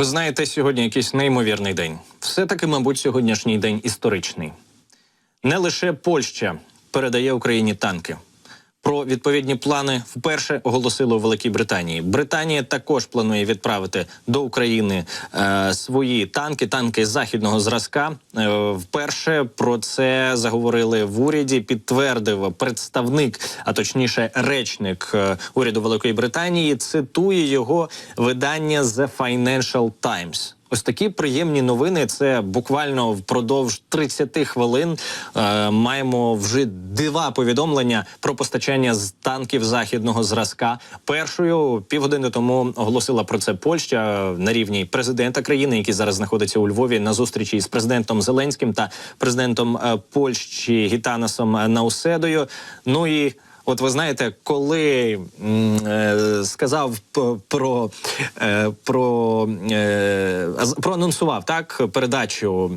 Ви знаєте, сьогодні якийсь неймовірний день. Все-таки, мабуть, сьогоднішній день історичний. Не лише Польща передає Україні танки. Про відповідні плани вперше оголосили у Великій Британії. Британія також планує відправити до України е, свої танки, танки західного зразка. Е, вперше про це заговорили в уряді. Підтвердив представник, а точніше, речник е, уряду Великої Британії. Цитує його видання The Financial Times. Ось такі приємні новини. Це буквально впродовж 30 хвилин е, маємо вже два повідомлення про постачання з танків західного зразка. Першою півгодини тому оголосила про це Польща на рівні президента країни, який зараз знаходиться у Львові на зустрічі з президентом Зеленським та президентом е, Польщі Гітанасом Науседою. Ну і От ви знаєте, коли е, сказав про, е, про е, проанонсував так передачу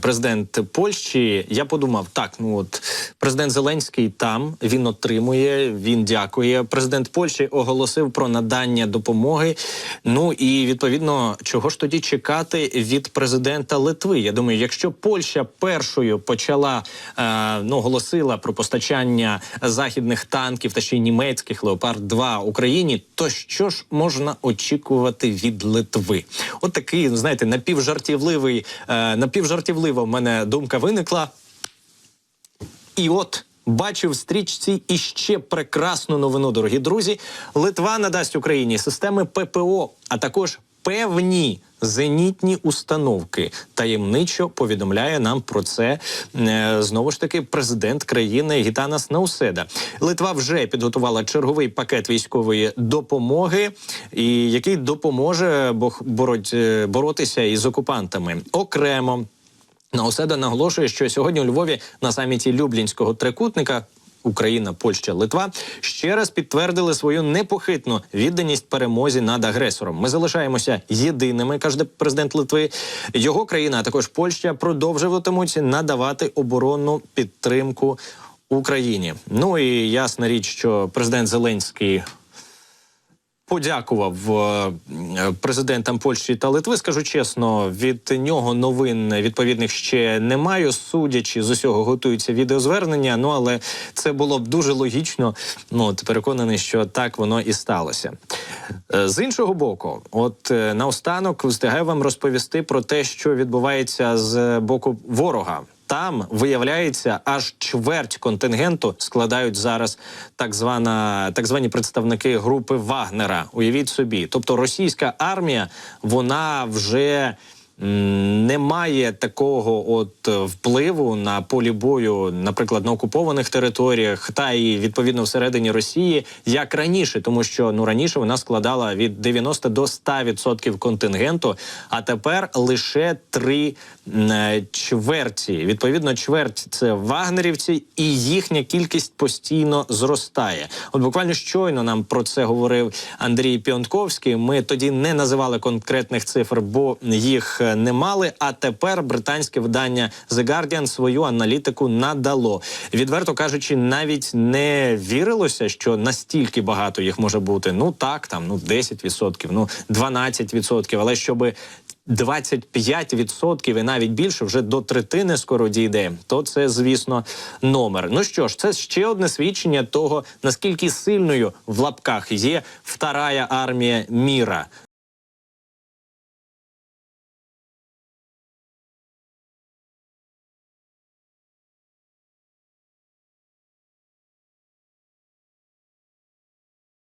президент Польщі, я подумав: так, ну от президент Зеленський там він отримує, він дякує. Президент Польщі оголосив про надання допомоги. Ну і відповідно, чого ж тоді чекати від президента Литви? Я думаю, якщо Польща першою почала е, ну оголосила про постачання західних танків та ще й німецьких леопард 2 Україні, то що ж можна очікувати від Литви? От такий, знаєте, напівжартівливий, е, напівжартівлива в мене думка виникла. І от бачив в стрічці іще прекрасну новину, дорогі друзі. Литва надасть Україні системи ППО, а також певні зенітні установки. Таємничо повідомляє нам про це е, знову ж таки президент країни Гітанас Науседа. Литва вже підготувала черговий пакет військової допомоги, і який допоможе е, боротися із окупантами окремо. Науседа наголошує, що сьогодні у Львові на саміті Люблінського трикутника. Україна, Польща, Литва ще раз підтвердили свою непохитну відданість перемозі над агресором. Ми залишаємося єдиними, каже президент Литви. Його країна, а також Польща, продовжуватимуть надавати оборонну підтримку Україні. Ну і ясна річ, що президент Зеленський подякував е, президентам Польщі та Литви. Скажу чесно, від нього новин відповідних ще немає. Судячи з усього, готуються відеозвернення. Ну але це було б дуже логічно. Ну от переконаний, що так воно і сталося. Е, З іншого боку, от е, наостанок встигаю вам розповісти про те, що відбувається з боку ворога. Там виявляється, аж чверть контингенту складають зараз так звана так звані представники групи Вагнера. Уявіть собі, тобто російська армія вона вже. М, Не має такого от е, впливу на полі бою, наприклад, на окупованих територіях, та і відповідно всередині Росії, як раніше, тому що ну раніше вона складала від 90 до 100% контингенту, а тепер лише три е, чверті. Відповідно, чверть це вагнерівці, і їхня кількість постійно зростає. От буквально щойно нам про це говорив Андрій Піонтковський. Ми тоді не називали конкретних цифр, бо їх е, не мали. А тепер британське видання The Guardian свою аналітику надало. Відверто кажучи, навіть не вірилося, що настільки багато їх може бути. Ну так, там ну 10%, ну 12%, але щоби 25% і навіть більше вже до третини скоро дійде. То це, звісно, номер. Ну що ж, це ще одне свідчення того, наскільки сильною в лапках є вторая армія міра.